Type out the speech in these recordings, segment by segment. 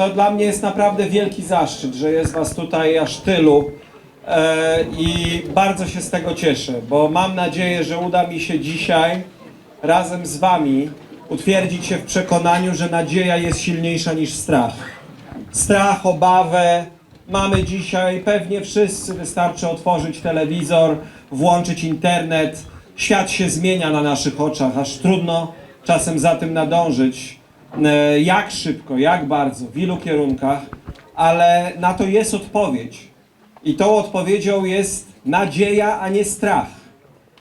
to dla mnie jest naprawdę wielki zaszczyt, że jest Was tutaj aż tylu e, i bardzo się z tego cieszę, bo mam nadzieję, że uda mi się dzisiaj razem z Wami utwierdzić się w przekonaniu, że nadzieja jest silniejsza niż strach. Strach, obawę. Mamy dzisiaj pewnie wszyscy, wystarczy otworzyć telewizor, włączyć internet, świat się zmienia na naszych oczach, aż trudno czasem za tym nadążyć, jak szybko, jak bardzo, w ilu kierunkach, ale na to jest odpowiedź. I tą odpowiedzią jest nadzieja, a nie strach.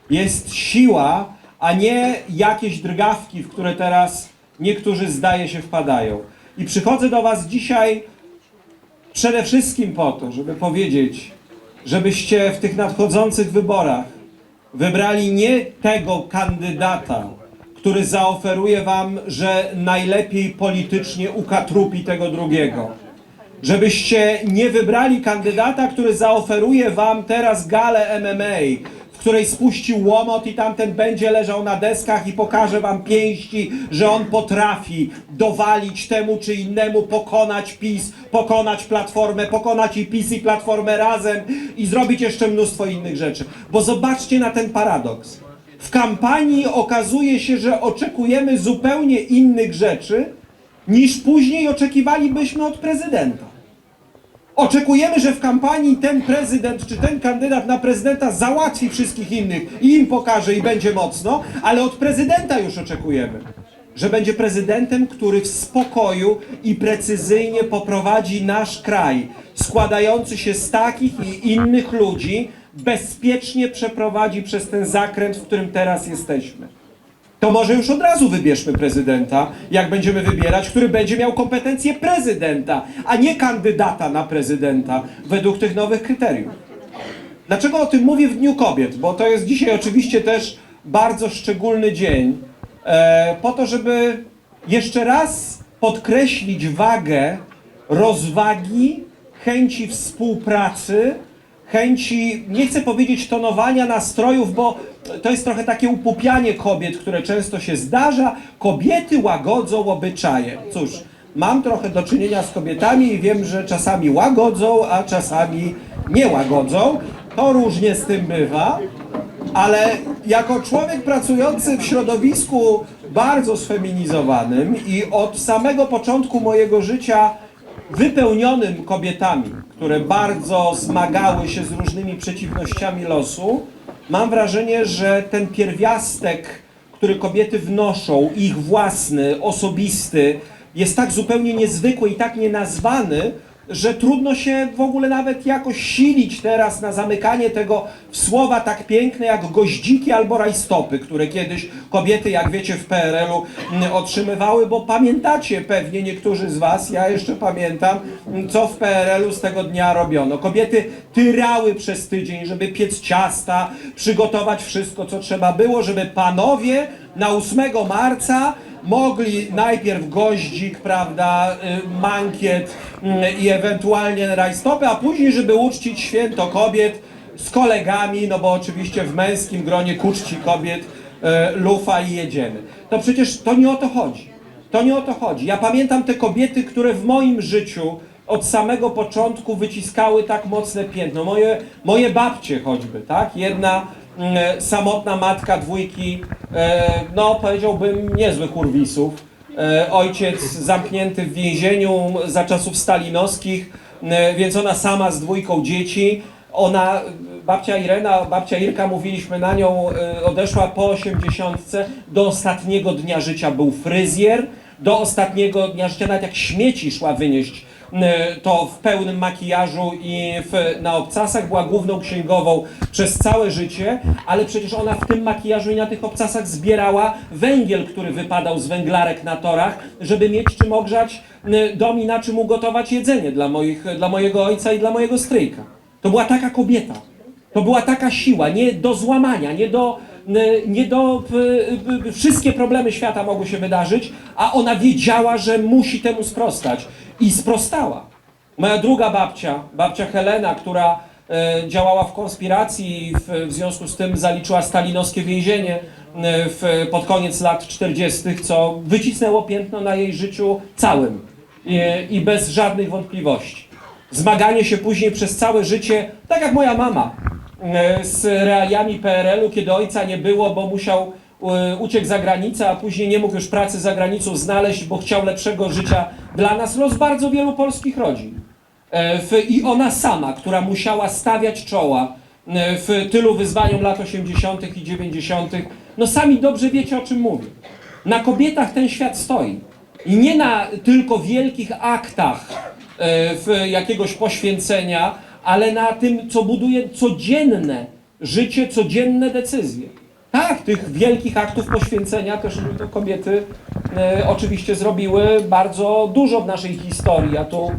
Jest siła, a nie jakieś drgawki, w które teraz niektórzy zdaje się wpadają. I przychodzę do Was dzisiaj przede wszystkim po to, żeby powiedzieć, żebyście w tych nadchodzących wyborach wybrali nie tego kandydata, który zaoferuje wam, że najlepiej politycznie ukatrupi tego drugiego. Żebyście nie wybrali kandydata, który zaoferuje wam teraz galę MMA, w której spuścił łomot i tamten będzie leżał na deskach i pokaże wam pięści, że on potrafi dowalić temu czy innemu, pokonać PiS, pokonać Platformę, pokonać i PiS i Platformę razem i zrobić jeszcze mnóstwo innych rzeczy. Bo zobaczcie na ten paradoks. W kampanii okazuje się, że oczekujemy zupełnie innych rzeczy, niż później oczekiwalibyśmy od prezydenta. Oczekujemy, że w kampanii ten prezydent czy ten kandydat na prezydenta załatwi wszystkich innych i im pokaże i będzie mocno, ale od prezydenta już oczekujemy, że będzie prezydentem, który w spokoju i precyzyjnie poprowadzi nasz kraj, składający się z takich i innych ludzi, bezpiecznie przeprowadzi przez ten zakręt, w którym teraz jesteśmy. To może już od razu wybierzmy prezydenta, jak będziemy wybierać, który będzie miał kompetencje prezydenta, a nie kandydata na prezydenta według tych nowych kryteriów. Dlaczego o tym mówię w Dniu Kobiet? Bo to jest dzisiaj oczywiście też bardzo szczególny dzień, e, po to, żeby jeszcze raz podkreślić wagę rozwagi, chęci współpracy, chęci, nie chcę powiedzieć tonowania nastrojów, bo to jest trochę takie upupianie kobiet, które często się zdarza. Kobiety łagodzą obyczaje. Cóż, mam trochę do czynienia z kobietami i wiem, że czasami łagodzą, a czasami nie łagodzą. To różnie z tym bywa. Ale jako człowiek pracujący w środowisku bardzo sfeminizowanym i od samego początku mojego życia wypełnionym kobietami, które bardzo zmagały się z różnymi przeciwnościami losu, mam wrażenie, że ten pierwiastek, który kobiety wnoszą, ich własny, osobisty, jest tak zupełnie niezwykły i tak nienazwany, że trudno się w ogóle nawet jakoś silić teraz na zamykanie tego w słowa tak piękne jak goździki albo rajstopy, które kiedyś kobiety, jak wiecie, w PRL-u mm, otrzymywały, bo pamiętacie pewnie niektórzy z was, ja jeszcze pamiętam, mm, co w PRL-u z tego dnia robiono. Kobiety tyrały przez tydzień, żeby piec ciasta, przygotować wszystko, co trzeba było, żeby panowie na 8 marca mogli najpierw goździk, prawda, y, mankiet y, i ewentualnie rajstopy, a później, żeby uczcić święto kobiet z kolegami, no bo oczywiście w męskim gronie ku czci kobiet y, lufa i jedziemy. To przecież to nie o to chodzi. To nie o to chodzi. Ja pamiętam te kobiety, które w moim życiu od samego początku wyciskały tak mocne piętno. Moje, moje babcie choćby, tak? Jedna samotna matka dwójki, e, no powiedziałbym niezłych urwisów. E, ojciec zamknięty w więzieniu za czasów stalinowskich, e, więc ona sama z dwójką dzieci. Ona, babcia Irena, babcia Irka, mówiliśmy na nią, e, odeszła po osiemdziesiątce. Do ostatniego dnia życia był fryzjer. Do ostatniego dnia życia, nawet jak śmieci szła wynieść, to w pełnym makijażu i w, na obcasach była główną księgową przez całe życie, ale przecież ona w tym makijażu i na tych obcasach zbierała węgiel, który wypadał z węglarek na torach, żeby mieć czym ogrzać e, dom i na czym ugotować jedzenie dla, moich, dla mojego ojca i dla mojego stryjka. To była taka kobieta. To była taka siła, nie do złamania, nie do, nie do p- p- wszystkie problemy świata mogły się wydarzyć, a ona wiedziała, że musi temu sprostać i sprostała. Moja druga babcia, babcia Helena, która e, działała w konspiracji i w, w związku z tym zaliczyła stalinowskie więzienie e, w, pod koniec lat 40., co wycisnęło piętno na jej życiu całym. i, i bez żadnych wątpliwości. Zmaganie się później przez całe życie, tak jak moja mama, e, z realiami PRL-u, kiedy ojca nie było, bo musiał e, uciekł za granicę, a później nie mógł już pracy za granicą znaleźć, bo chciał lepszego życia dla nas. Los bardzo wielu polskich rodzin. E, I ona sama, która musiała stawiać czoła e, w tylu wyzwaniom lat 80. i 90., no sami dobrze wiecie o czym mówię. Na kobietach ten świat stoi. I nie na tylko wielkich aktach e, jakiegoś poświęcenia, ale na tym, co buduje codzienne życie, codzienne decyzje. Tak, tych wielkich aktów poświęcenia też kobiety e, oczywiście zrobiły bardzo dużo w naszej historii. Ja tu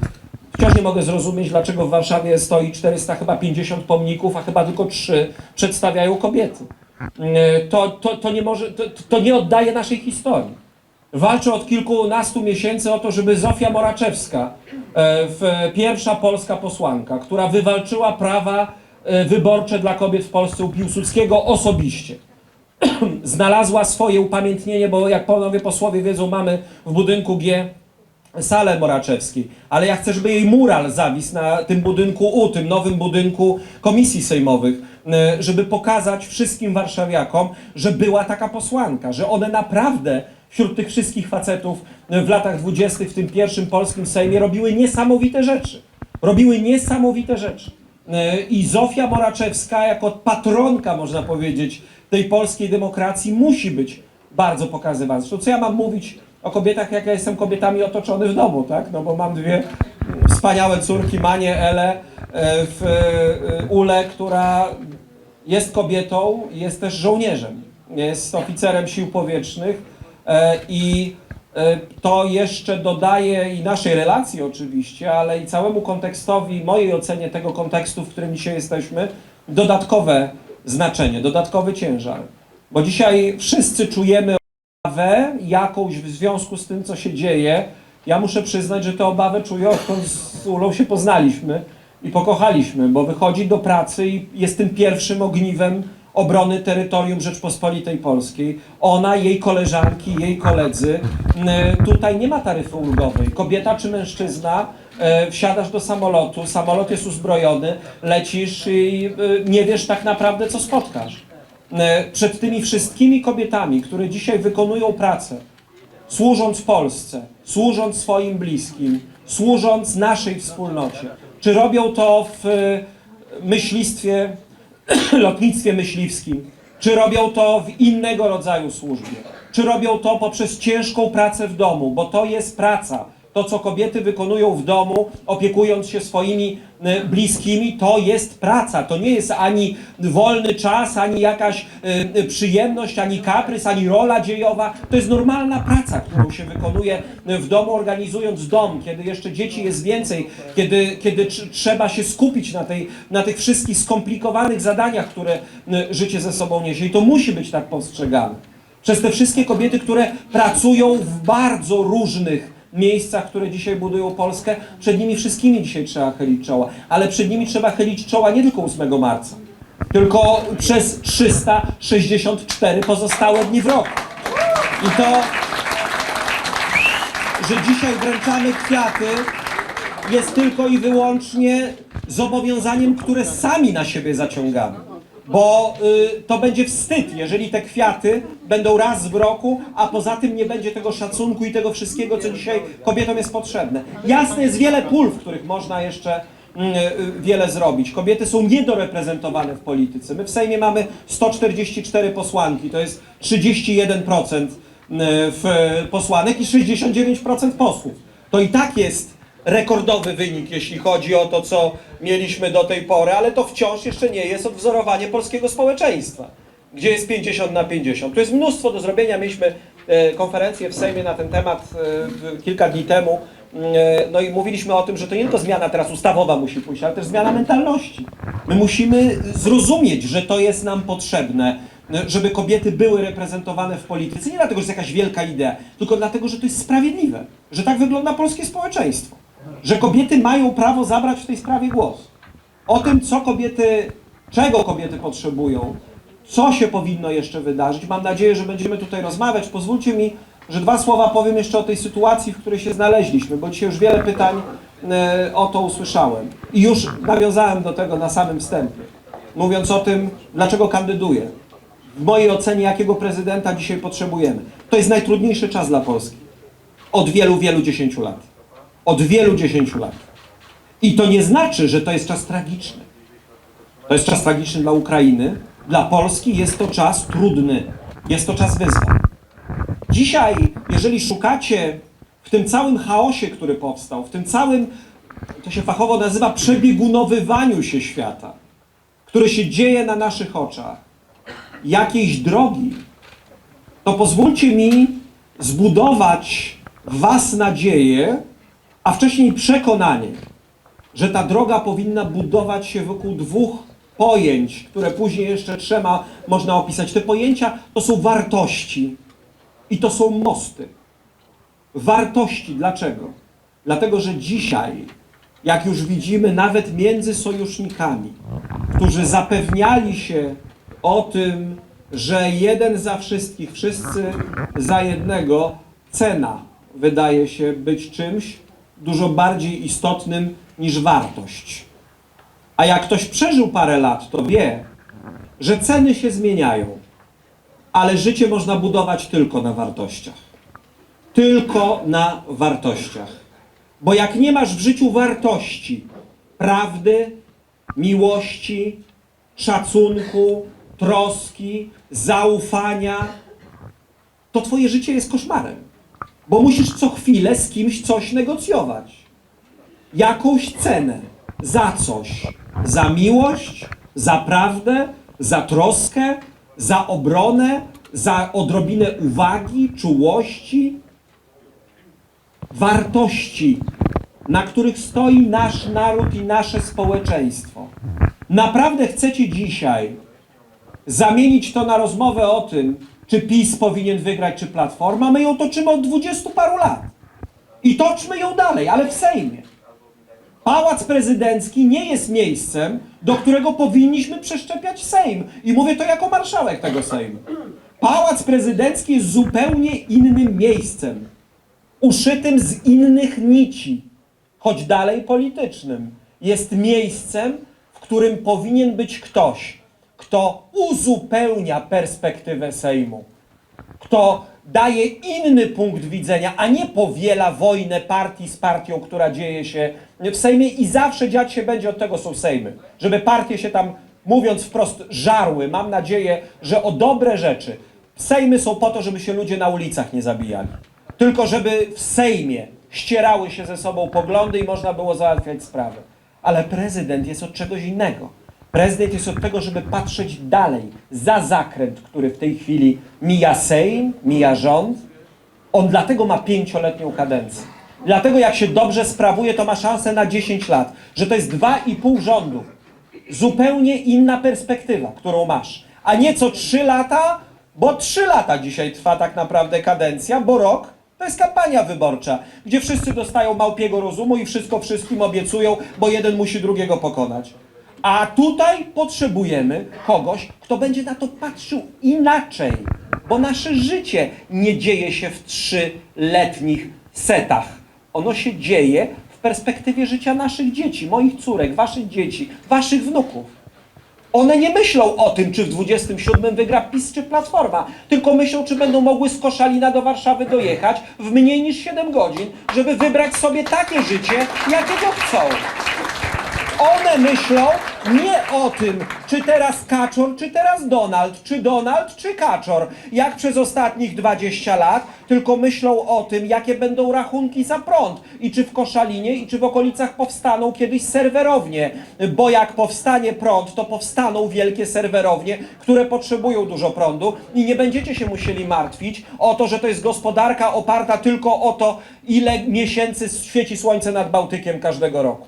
wciąż nie mogę zrozumieć, dlaczego w Warszawie stoi 400 chyba 50 pomników, a chyba tylko 3 przedstawiają kobiety. E, To, to, to, nie może, to, to nie oddaje naszej historii. Walczę od kilkunastu miesięcy o to, żeby Zofia Moraczewska, e, pierwsza polska posłanka, która wywalczyła prawa e, wyborcze dla kobiet w Polsce u Piłsudskiego osobiście, znalazła swoje upamiętnienie, bo jak panowie posłowie wiedzą, mamy w budynku G salę Moraczewskiej, ale ja chcę, żeby jej mural zawisł na tym budynku U, tym nowym budynku komisji sejmowych, e, żeby pokazać wszystkim warszawiakom, że była taka posłanka, że one naprawdę wśród tych wszystkich facetów e, w latach dwudziestych w tym pierwszym polskim Sejmie robiły niesamowite rzeczy. Robiły niesamowite rzeczy. E, I Zofia Moraczewska, jako patronka, można powiedzieć, tej polskiej demokracji, musi być bardzo pokazywana. Zresztą, co ja mam mówić o kobietach, jak ja jestem kobietami otoczony w domu, tak? No bo mam dwie wspaniałe córki, Manię, Elę, e, w Ule, która jest kobietą, jest też żołnierzem. Jest oficerem sił powietrznych i e, to jeszcze dodaje i naszej relacji oczywiście, ale i całemu kontekstowi, mojej ocenie tego kontekstu, w którym dzisiaj jesteśmy, dodatkowe znaczenie, dodatkowy ciężar. Bo dzisiaj wszyscy czujemy obawę jakąś w związku z tym, co się dzieje. Ja muszę przyznać, że tę obawę czuję, odkąd z Ulą się poznaliśmy i pokochaliśmy, bo wychodzi do pracy i jest tym pierwszym ogniwem obrony terytorium Rzeczpospolitej Polskiej. Ona, jej koleżanki, jej koledzy. N- Tutaj nie ma taryfy ulgowej. Kobieta czy mężczyzna, e, wsiadasz do samolotu, samolot jest uzbrojony, lecisz i e, nie wiesz tak naprawdę, co spotkasz. E, Przed tymi wszystkimi kobietami, które dzisiaj wykonują pracę, służąc Polsce, służąc swoim bliskim, służąc naszej wspólnocie. Czy robią to w e, myślistwie, lotnictwie myśliwskim, czy robią to w innego rodzaju służbie, czy robią to poprzez ciężką pracę w domu, bo to jest praca. To, co kobiety wykonują w domu, opiekując się swoimi e, bliskimi, to jest praca. To nie jest ani wolny czas, ani jakaś e, przyjemność, ani kaprys, ani rola dziejowa. To jest normalna praca, którą się wykonuje w domu, organizując dom, kiedy jeszcze dzieci jest więcej, kiedy, kiedy tr- trzeba się skupić na, tej, na tych wszystkich skomplikowanych zadaniach, które e, życie ze sobą niesie. I to musi być tak postrzegane. Przez te wszystkie kobiety, które pracują w bardzo różnych miejscach, które dzisiaj budują Polskę, przed nimi wszystkimi dzisiaj trzeba chylić czoła. Ale przed nimi trzeba chylić czoła nie tylko 8 marca, tylko przez 364 pozostałe dni w roku. I to, że dzisiaj wręczamy kwiaty, jest tylko i wyłącznie zobowiązaniem, które sami na siebie zaciągamy. Bo y, to będzie wstyd, jeżeli te kwiaty będą raz w roku, a poza tym nie będzie tego szacunku i tego wszystkiego, co dzisiaj kobietom jest potrzebne. Jasne, jest wiele pól, w których można jeszcze mm, y, wiele zrobić. Kobiety są niedoreprezentowane w polityce. My w Sejmie mamy 144 posłanki, to jest 31% w posłanek i 69% posłów. To i tak jest rekordowy wynik, jeśli chodzi o to, co mieliśmy do tej pory, ale to wciąż jeszcze nie jest odwzorowanie polskiego społeczeństwa, gdzie jest 50 na 50. Tu jest mnóstwo do zrobienia. Mieliśmy e, konferencję w Sejmie na ten temat e, kilka dni temu. E, No i mówiliśmy o tym, że to nie tylko zmiana teraz ustawowa musi pójść, ale też zmiana mentalności. My musimy zrozumieć, że to jest nam potrzebne, żeby kobiety były reprezentowane w polityce. Nie dlatego, że jest jakaś wielka idea, tylko dlatego, że to jest sprawiedliwe, że tak wygląda polskie społeczeństwo. Że kobiety mają prawo zabrać w tej sprawie głos. O tym, co kobiety, czego kobiety potrzebują, co się powinno jeszcze wydarzyć. Mam nadzieję, że będziemy tutaj rozmawiać. Pozwólcie mi że dwa słowa powiem jeszcze o tej sytuacji, w której się znaleźliśmy, bo dzisiaj już wiele pytań e, o to usłyszałem. I już nawiązałem do tego na samym wstępie, mówiąc o tym, dlaczego kandyduję. W mojej ocenie, jakiego prezydenta dzisiaj potrzebujemy. To jest najtrudniejszy czas dla Polski. Od wielu, wielu dziesięciu lat. Od wielu dziesięciu lat. I to nie znaczy, że to jest czas tragiczny. To jest czas tragiczny dla Ukrainy. Dla Polski jest to czas trudny. Jest to czas wyzwań. Dzisiaj, jeżeli szukacie w tym całym chaosie, który powstał, w tym całym, to się fachowo nazywa przebiegunowywaniu się świata, który się dzieje na naszych oczach, jakiejś drogi, to pozwólcie mi zbudować w Was nadzieję, a wcześniej przekonanie, że ta droga powinna budować się wokół dwóch pojęć, które później jeszcze trzema można opisać. Te pojęcia to są wartości i to są mosty. Wartości. Dlaczego? Dlatego, że dzisiaj, jak już widzimy, nawet między sojusznikami, którzy zapewniali się o tym, że jeden za wszystkich, wszyscy za jednego, cena wydaje się być czymś dużo bardziej istotnym niż wartość. A jak ktoś przeżył parę lat, to wie, że ceny się zmieniają, ale życie można budować tylko na wartościach. Tylko na wartościach. Bo jak nie masz w życiu wartości, prawdy, miłości, szacunku, troski, zaufania, to twoje życie jest koszmarem. Bo musisz co chwilę z kimś coś negocjować. Jakąś cenę za coś. Za miłość, za prawdę, za troskę, za obronę, za odrobinę uwagi, czułości, wartości, na których stoi nasz naród i nasze społeczeństwo. Naprawdę chcecie dzisiaj zamienić to na rozmowę o tym, czy PiS powinien wygrać, czy Platforma? My ją toczymy od dwudziestu paru lat. I toczmy ją dalej, ale w Sejmie. Pałac prezydencki nie jest miejscem, do którego powinniśmy przeszczepiać Sejm. I mówię to jako marszałek tego Sejmu. Pałac prezydencki jest zupełnie innym miejscem, uszytym z innych nici, choć dalej politycznym. Jest miejscem, w którym powinien być ktoś, kto uzupełnia perspektywę Sejmu, kto daje inny punkt widzenia, a nie powiela wojnę partii z partią, która dzieje się w Sejmie i zawsze dziać się będzie, od tego są Sejmy. Żeby partie się tam, mówiąc wprost, żarły. Mam nadzieję, że o dobre rzeczy. Sejmy są po to, żeby się ludzie na ulicach nie zabijali. Tylko żeby w Sejmie ścierały się ze sobą poglądy i można było załatwiać sprawy. Ale prezydent jest od czegoś innego. Prezydent jest od tego, żeby patrzeć dalej, za zakręt, który w tej chwili mija Sejm, mija rząd. On dlatego ma pięcioletnią kadencję. Dlatego jak się dobrze sprawuje, to ma szansę na 10 lat. Że to jest dwa i pół rządu. Zupełnie inna perspektywa, którą masz. A nie co 3 lata, bo 3 lata dzisiaj trwa tak naprawdę kadencja, bo rok to jest kampania wyborcza, gdzie wszyscy dostają małpiego rozumu i wszystko wszystkim obiecują, bo jeden musi drugiego pokonać. A tutaj potrzebujemy kogoś, kto będzie na to patrzył inaczej, bo nasze życie nie dzieje się w trzyletnich setach. Ono się dzieje w perspektywie życia naszych dzieci, moich córek, waszych dzieci, waszych wnuków. One nie myślą o tym, czy w 27 wygra PiS czy Platforma, tylko myślą, czy będą mogły z Koszalina do Warszawy dojechać w mniej niż 7 godzin, żeby wybrać sobie takie życie, jakiego chcą. One myślą nie o tym, czy teraz Kaczor, czy teraz Donald, czy Donald, czy Kaczor, jak przez ostatnich 20 lat, tylko myślą o tym, jakie będą rachunki za prąd i czy w Koszalinie, i czy w okolicach powstaną kiedyś serwerownie, bo jak powstanie prąd, to powstaną wielkie serwerownie, które potrzebują dużo prądu i nie będziecie się musieli martwić o to, że to jest gospodarka oparta tylko o to, ile miesięcy świeci słońce nad Bałtykiem każdego roku.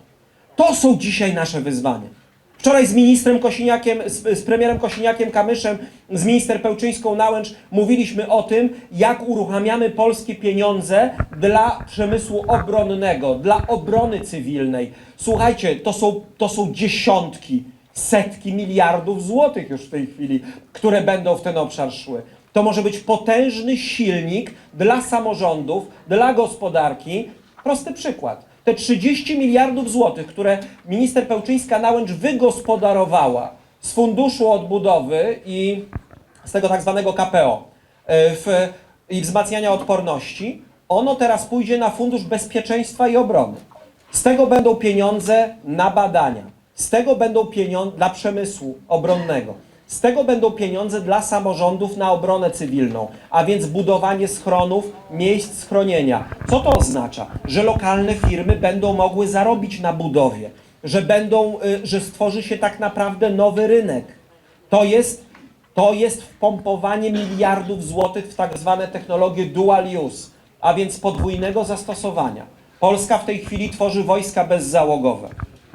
To są dzisiaj nasze wyzwania. Wczoraj z ministrem Kosiniakiem, z, z premierem Kosiniakiem Kamyszem, z minister Pełczyńską Nałęcz mówiliśmy o tym, jak uruchamiamy polskie pieniądze dla przemysłu obronnego, dla obrony cywilnej. Słuchajcie, to są, to są dziesiątki, setki miliardów złotych już w tej chwili, które będą w ten obszar szły. To może być potężny silnik dla samorządów, dla gospodarki. Prosty przykład. Te 30 miliardów złotych, które minister Pełczyńska-Nałęcz wygospodarowała z Funduszu Odbudowy i z tego tak zwanego KPO e, w, i wzmacniania odporności, ono teraz pójdzie na Fundusz Bezpieczeństwa i Obrony. Z tego będą pieniądze na badania, z tego będą pieniądze dla przemysłu obronnego, z tego będą pieniądze dla samorządów na obronę cywilną, a więc budowanie schronów, miejsc schronienia. Co to oznacza? Że lokalne firmy będą mogły zarobić na budowie, że będą, y, że stworzy się tak naprawdę nowy rynek. To jest, to jest wpompowanie miliardów złotych w tak zwane technologie dual use, a więc podwójnego zastosowania. Polska w tej chwili tworzy wojska bezzałogowe.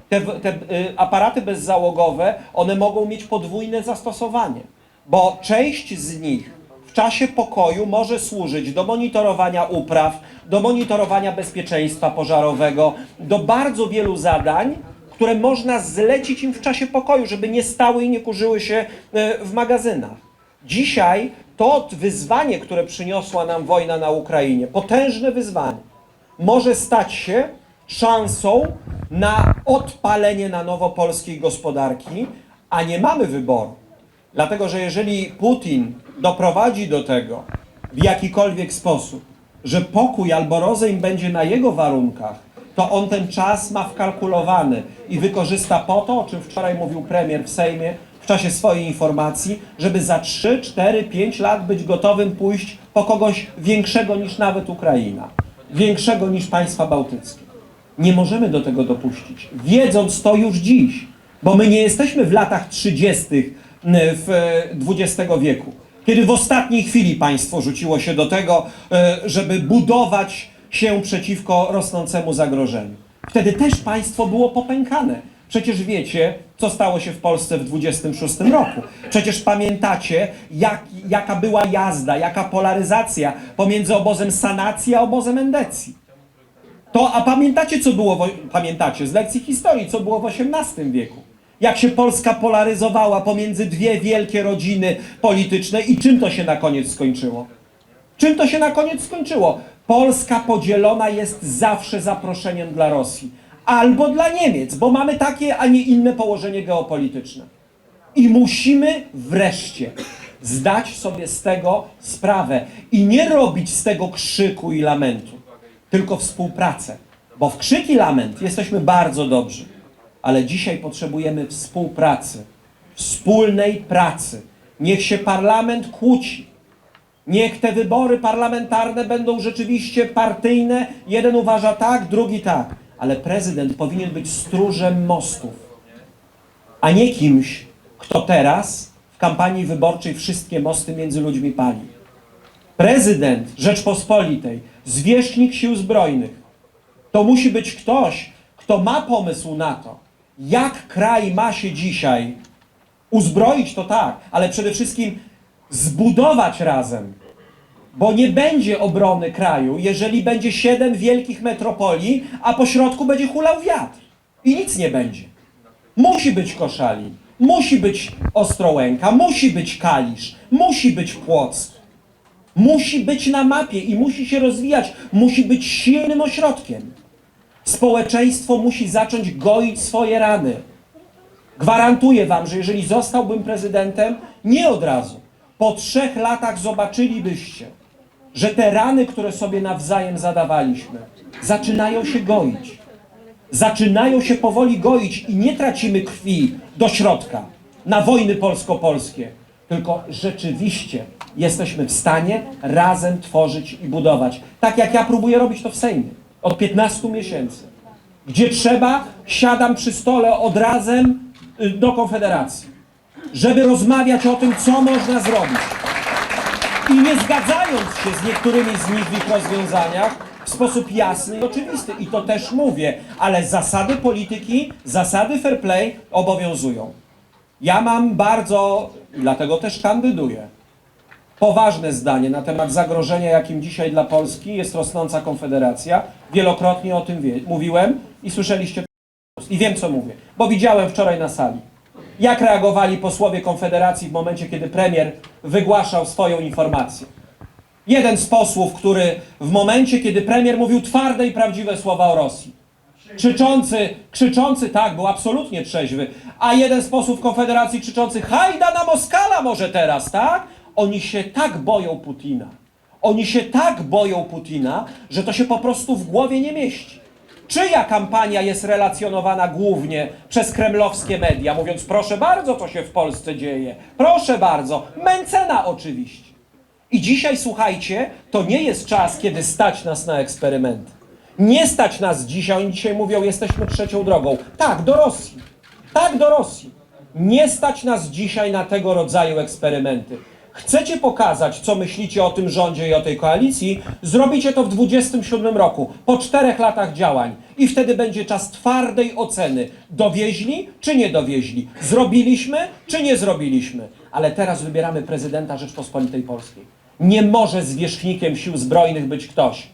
Te, te y, aparaty bezzałogowe, one mogą mieć podwójne zastosowanie, bo część z nich w czasie pokoju może służyć do monitorowania upraw, do monitorowania bezpieczeństwa pożarowego, do bardzo wielu zadań, które można zlecić im w czasie pokoju, żeby nie stały i nie kurzyły się e, w magazynach. Dzisiaj to wyzwanie, które przyniosła nam wojna na Ukrainie, potężne wyzwanie, może stać się szansą na odpalenie na nowo polskiej gospodarki, a nie mamy wyboru. Dlatego, że jeżeli Putin doprowadzi do tego w jakikolwiek sposób, że pokój albo rozejm będzie na jego warunkach, to on ten czas ma wkalkulowany i wykorzysta po to, o czym wczoraj mówił premier w Sejmie w czasie swojej informacji, żeby za 3, 4, 5 lat być gotowym pójść po kogoś większego niż nawet Ukraina, większego niż państwa bałtyckie. Nie możemy do tego dopuścić, wiedząc to już dziś, bo my nie jesteśmy w latach 30. w XX wieku, kiedy w ostatniej chwili państwo rzuciło się do tego, e, żeby budować się przeciwko rosnącemu zagrożeniu. Wtedy też państwo było popękane. Przecież wiecie, co stało się w Polsce w 26 roku. Przecież pamiętacie, jak, jaka była jazda, jaka polaryzacja pomiędzy obozem sanacji a obozem endecji. To, a pamiętacie, co było, pamiętacie z lekcji historii, co było w XVIII wieku? Jak się Polska polaryzowała pomiędzy dwie wielkie rodziny polityczne i czym to się na koniec skończyło? Czym to się na koniec skończyło? Polska podzielona jest zawsze zaproszeniem dla Rosji. Albo dla Niemiec, bo mamy takie, a nie inne położenie geopolityczne. I musimy wreszcie zdać sobie z tego sprawę i nie robić z tego krzyku i lamentu, tylko współpracę. Bo w krzyk i lament jesteśmy bardzo dobrzy, ale dzisiaj potrzebujemy współpracy, wspólnej pracy. Niech się parlament kłóci, Niech te wybory parlamentarne będą rzeczywiście partyjne. Jeden uważa tak, drugi tak. Ale prezydent powinien być stróżem mostów, a nie kimś, kto teraz w kampanii wyborczej wszystkie mosty między ludźmi pali. Prezydent Rzeczpospolitej, zwierzchnik sił zbrojnych, to musi być ktoś, kto ma pomysł na to, jak kraj ma się dzisiaj uzbroić, to tak, ale przede wszystkim zbudować razem. Bo nie będzie obrony kraju, jeżeli będzie siedem wielkich metropolii, a po środku będzie hulał wiatr. I nic nie będzie. Musi być Koszalin, musi być Ostrołęka, musi być Kalisz, musi być Płock. Musi być na mapie i musi się rozwijać, musi być silnym ośrodkiem. Społeczeństwo musi zacząć goić swoje rany. Gwarantuję wam, że jeżeli zostałbym prezydentem, nie od razu, po trzech latach zobaczylibyście, że te rany, które sobie nawzajem zadawaliśmy, zaczynają się goić. Zaczynają się powoli goić i nie tracimy krwi do środka na wojny polsko-polskie, tylko rzeczywiście jesteśmy w stanie razem tworzyć i budować. Tak jak ja próbuję robić to w Sejmie od 15 miesięcy. Gdzie trzeba, siadam przy stole od razem y, do Konfederacji, żeby rozmawiać o tym, co można zrobić. I nie zgadzając się z niektórymi z nich w ich rozwiązaniach w sposób jasny i oczywisty. I to też mówię, ale zasady polityki, zasady fair play obowiązują. Ja mam bardzo, dlatego też kandyduję, poważne zdanie na temat zagrożenia, jakim dzisiaj dla Polski jest rosnąca konfederacja. Wielokrotnie o tym wie, mówiłem i słyszeliście i wiem, co mówię, bo widziałem wczoraj na sali. Jak reagowali posłowie Konfederacji w momencie, kiedy premier wygłaszał swoją informację? Jeden z posłów, który w momencie, kiedy premier mówił twarde i prawdziwe słowa o Rosji, krzyczący, krzyczący, tak, był absolutnie trzeźwy, a jeden z posłów Konfederacji krzyczący, hajda na Moskala może teraz, tak? Oni się tak boją Putina. Oni się tak boją Putina, że to się po prostu w głowie nie mieści. Czyja kampania jest relacjonowana głównie przez kremlowskie media, mówiąc proszę bardzo, co się w Polsce dzieje, proszę bardzo, Mencena oczywiście. I dzisiaj, słuchajcie, to nie jest czas, kiedy stać nas na eksperymenty. Nie stać nas dzisiaj, oni dzisiaj mówią, jesteśmy trzecią drogą. Tak, do Rosji. Tak, do Rosji. Nie stać nas dzisiaj na tego rodzaju eksperymenty. Chcecie pokazać, co myślicie o tym rządzie i o tej koalicji, zrobicie to w 27 roku, po czterech latach działań. I wtedy będzie czas twardej oceny. Dowieźli czy nie dowieźli? Zrobiliśmy czy nie zrobiliśmy? Ale teraz wybieramy prezydenta Rzeczpospolitej Polskiej. Nie może zwierzchnikiem sił zbrojnych być ktoś,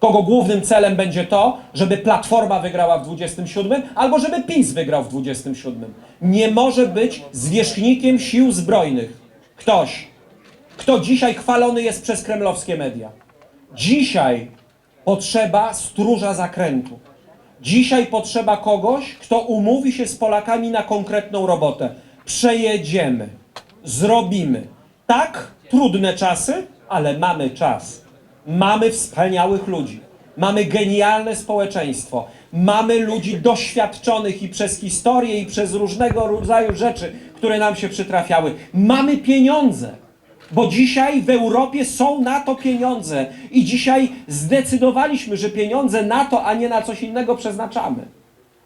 kogo głównym celem będzie to, żeby Platforma wygrała w 27 albo żeby PiS wygrał w 27. Nie może być zwierzchnikiem sił zbrojnych ktoś, kto dzisiaj chwalony jest przez kremlowskie media. Dzisiaj potrzeba stróża zakrętu. Dzisiaj potrzeba kogoś, kto umówi się z Polakami na konkretną robotę. Przejedziemy, zrobimy. Tak, trudne czasy, ale mamy czas. Mamy wspaniałych ludzi. Mamy genialne społeczeństwo. Mamy ludzi doświadczonych i przez historię, i przez różnego rodzaju rzeczy, które nam się przytrafiały. Mamy pieniądze. Bo dzisiaj w Europie są na to pieniądze i dzisiaj zdecydowaliśmy, że pieniądze na to, a nie na coś innego przeznaczamy.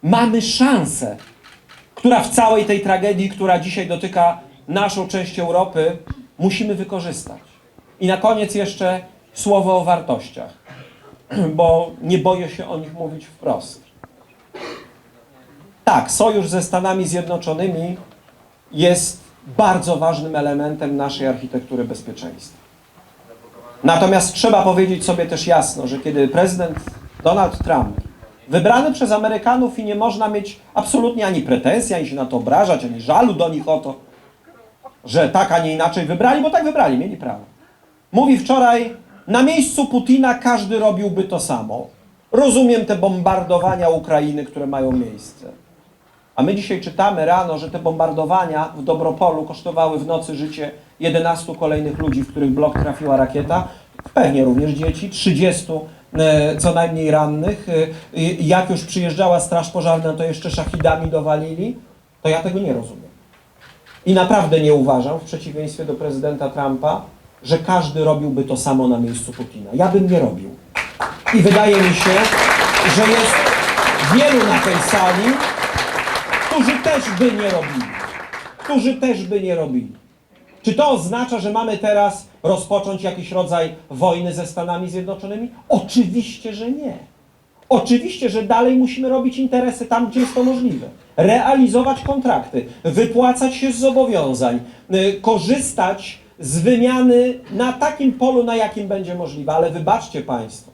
Mamy szansę, która w całej tej tragedii, która dzisiaj dotyka naszą część Europy, musimy wykorzystać. I na koniec jeszcze słowo o wartościach, bo nie boję się o nich mówić wprost. Tak, sojusz ze Stanami Zjednoczonymi jest bardzo ważnym elementem naszej architektury bezpieczeństwa. Natomiast trzeba powiedzieć sobie też jasno, że kiedy prezydent Donald Trump, wybrany przez Amerykanów i nie można mieć absolutnie ani pretensji, ani się na to obrażać, ani żalu do nich o to, że tak, a nie inaczej wybrali, bo tak wybrali, mieli prawo. Mówi wczoraj, na miejscu Putina każdy robiłby to samo. Rozumiem te bombardowania Ukrainy, które mają miejsce. A my dzisiaj czytamy rano, że te bombardowania w Dobropolu kosztowały w nocy życie 11 kolejnych ludzi, w których blok trafiła rakieta, pewnie również dzieci, 30 e, co najmniej rannych. E, Jak już przyjeżdżała straż pożarna, to jeszcze szachidami dowalili. To ja tego nie rozumiem. I naprawdę nie uważam, w przeciwieństwie do prezydenta Trumpa, że każdy robiłby to samo na miejscu Putina. Ja bym nie robił. I wydaje mi się, że jest wielu na tej sali, którzy też by nie robili. Którzy też by nie robili. Czy to oznacza, że mamy teraz rozpocząć jakiś rodzaj wojny ze Stanami Zjednoczonymi? Oczywiście, że nie. Oczywiście, że dalej musimy robić interesy tam, gdzie jest to możliwe. Realizować kontrakty, wypłacać się z zobowiązań, y, korzystać z wymiany na takim polu, na jakim będzie możliwe. Ale wybaczcie Państwo,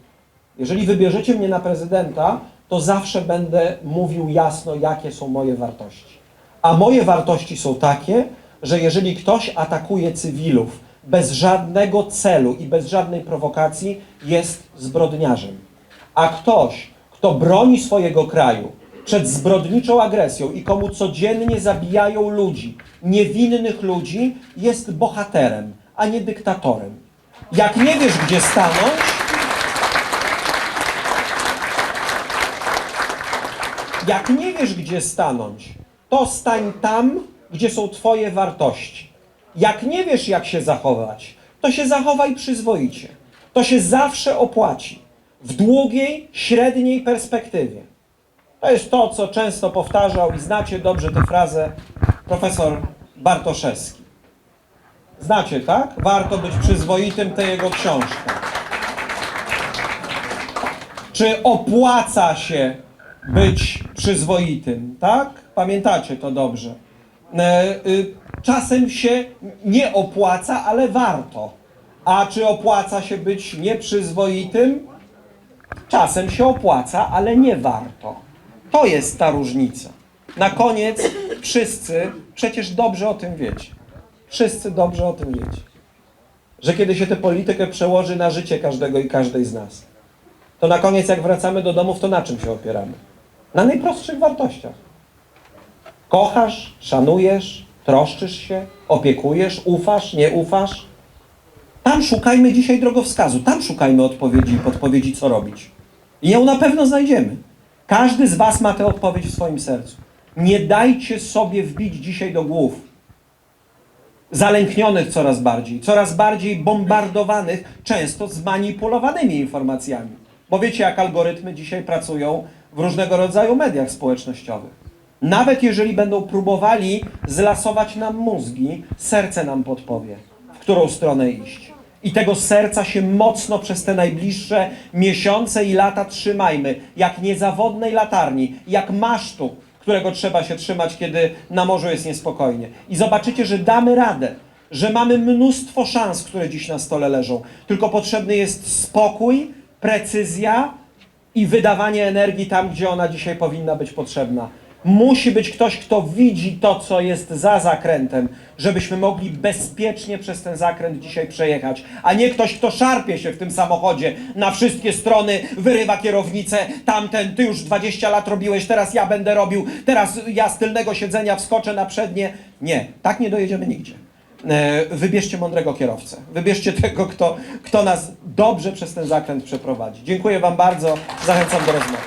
jeżeli wybierzecie mnie na prezydenta, to zawsze będę mówił jasno, jakie są moje wartości. A moje wartości są takie, że jeżeli ktoś atakuje cywilów bez żadnego celu i bez żadnej prowokacji, jest zbrodniarzem. A ktoś, kto broni swojego kraju przed zbrodniczą agresją i komu codziennie zabijają ludzi, niewinnych ludzi, jest bohaterem, a nie dyktatorem. Jak nie wiesz, gdzie stanąć, Jak nie wiesz, gdzie stanąć, to stań tam, gdzie są Twoje wartości. Jak nie wiesz, jak się zachować, to się zachowaj przyzwoicie. To się zawsze opłaci. W długiej, średniej perspektywie. To jest to, co często powtarzał i znacie dobrze tę frazę profesor Bartoszewski. Znacie, tak? Warto być przyzwoitym, tę jego książkę. Czy opłaca się być przyzwoitym, tak? Pamiętacie to dobrze. E, y, Czasem się nie opłaca, ale warto. A czy opłaca się być nieprzyzwoitym? Czasem się opłaca, ale nie warto. To jest ta różnica. Na koniec wszyscy przecież dobrze o tym wiecie. Wszyscy dobrze o tym wiecie. Że kiedy się tę politykę przełoży na życie każdego i każdej z nas, to na koniec jak wracamy do domów, to na czym się opieramy? Na najprostszych wartościach. Kochasz, szanujesz, troszczysz się, opiekujesz, ufasz, nie ufasz. Tam szukajmy dzisiaj drogowskazu, tam szukajmy odpowiedzi i podpowiedzi, co robić. I ją na pewno znajdziemy. Każdy z Was ma tę odpowiedź w swoim sercu. Nie dajcie sobie wbić dzisiaj do głów zalęknionych coraz bardziej, coraz bardziej bombardowanych, często zmanipulowanymi informacjami. Bo wiecie, jak algorytmy dzisiaj pracują w różnego rodzaju mediach społecznościowych. Nawet jeżeli będą próbowali zlasować nam mózgi, serce nam podpowie, w którą stronę iść. I tego serca się mocno przez te najbliższe miesiące i lata trzymajmy, jak niezawodnej latarni, jak masztu, którego trzeba się trzymać, kiedy na morzu jest niespokojnie. I zobaczycie, że damy radę, że mamy mnóstwo szans, które dziś na stole leżą. Tylko potrzebny jest spokój, precyzja i wydawanie energii tam, gdzie ona dzisiaj powinna być potrzebna. Musi być ktoś, kto widzi to, co jest za zakrętem, żebyśmy mogli bezpiecznie przez ten zakręt dzisiaj przejechać, a nie ktoś, kto szarpie się w tym samochodzie na wszystkie strony, wyrywa kierownicę, tamten, ty już 20 lat robiłeś, teraz ja będę robił, teraz ja z tylnego siedzenia wskoczę na przednie. Nie, tak nie dojedziemy nigdzie. E, Wybierzcie mądrego kierowcę. Wybierzcie tego, kto, kto nas dobrze przez ten zakręt przeprowadzi. Dziękuję Wam bardzo. Zachęcam do rozmowy.